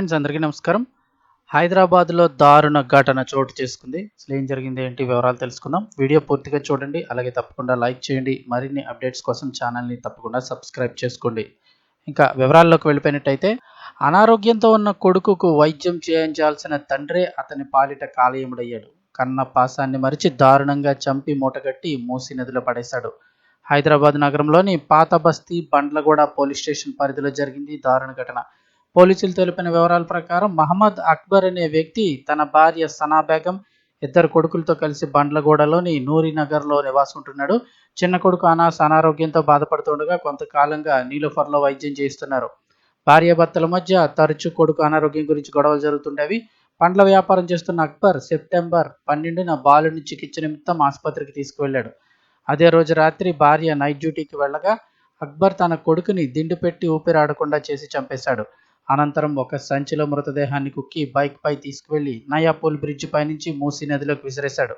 Friends అందరికీ నమస్కారం. హైదరాబాద్లో దారుణ ఘటన చోటు చేసుకుంది. అసలు ఏం జరిగింది ఏంటి వివరాలు తెలుసుకుందాం. వీడియో పూర్తిగా చూడండి. అలాగే తప్పకుండా లైక్ చేయండి. మరిన్ని అప్డేట్స్ కోసం ఛానల్ని తప్పకుండా సబ్స్క్రైబ్ చేసుకోండి. ఇంకా వివరాల్లోకి వెళ్ళిపోయినట్టయితే అనారోగ్యంతో ఉన్న కొడుకుకు వైద్యం చేయించాల్సిన తండ్రే అతని పాలిట కాలేయముడయ్యాడు. కన్న పాసాన్ని మరిచి దారుణంగా చంపి మూటగట్టి మూసి నదిలో పడేశాడు. హైదరాబాద్ నగరంలోని పాత బస్తీ బండ్లగూడ పోలీస్ స్టేషన్ పరిధిలో జరిగింది దారుణ ఘటన. పోలీసులు తెలిపిన వివరాల ప్రకారం మహమ్మద్ అక్బర్ అనే వ్యక్తి తన భార్య సనా బేగం ఇద్దరు కొడుకులతో కలిసి బండ్లగూడలోని నూరినగర్లో నివాసుంటున్నాడు. నివాసం ఉంటున్నాడు చిన్న కొడుకు అనాస్ అనారోగ్యంతో బాధపడుతుండగా కొంతకాలంగా నీలోఫర్లో వైద్యం చేయిస్తున్నారు. భార్యాభర్తల మధ్య తరచూ కొడుకు అనారోగ్యం గురించి గొడవలు జరుగుతుండేవి. పండ్ల వ్యాపారం చేస్తున్న అక్బర్ సెప్టెంబర్ పన్నెండున బాలుని చికిత్స నిమిత్తం ఆసుపత్రికి తీసుకువెళ్ళాడు. అదే రోజు రాత్రి భార్య నైట్ డ్యూటీకి వెళ్ళగా అక్బర్ తన కొడుకుని దిండు పెట్టి ఊపిరాడకుండా చేసి చంపేశాడు. అనంతరం ఒక సంచిలో మృతదేహాన్ని కుక్కి బైక్పై తీసుకువెళ్ళి నయాపూల్ బ్రిడ్జి పైనుంచి మూసీ నదిలోకి విసిరేశాడు.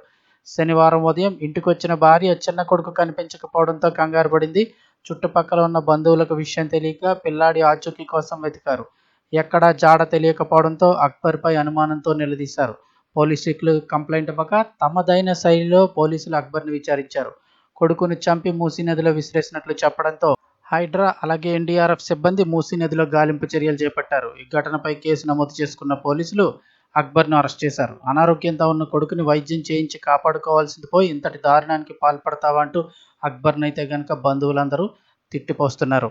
శనివారం ఉదయం ఇంటికొచ్చిన భార్య చిన్న కొడుకు కనిపించకపోవడంతో కంగారు పడింది. చుట్టుపక్కల ఉన్న బంధువులకు విషయం తెలియక పిల్లాడి ఆచూకీ కోసం వెతికారు. ఎక్కడా జాడ తెలియకపోవడంతో అక్బర్పై అనుమానంతో నిలదీశారు. పోలీసులు కంప్లైంట్ ఇవ్వక తమదైన శైలిలో పోలీసులు అక్బర్ని విచారించారు. కొడుకును చంపి మూసీ నదిలో విసిరేసినట్లు చెప్పడంతో హైడ్రా అలాగే ఎన్డీఆర్ఎఫ్ సిబ్బంది మూసీ నదిలో గాలింపు చర్యలు చేపట్టారు. ఈ ఘటనపై కేసు నమోదు చేసుకున్న పోలీసులు అక్బర్ను అరెస్ట్ చేశారు. అనారోగ్యంతో ఉన్న కొడుకుని వైద్యం చేయించి కాపాడుకోవాల్సింది పోయి ఇంతటి దారుణానికి పాల్పడతావా అంటూ అక్బర్నైతే గనక బంధువులందరూ తిట్టిపోస్తున్నారు.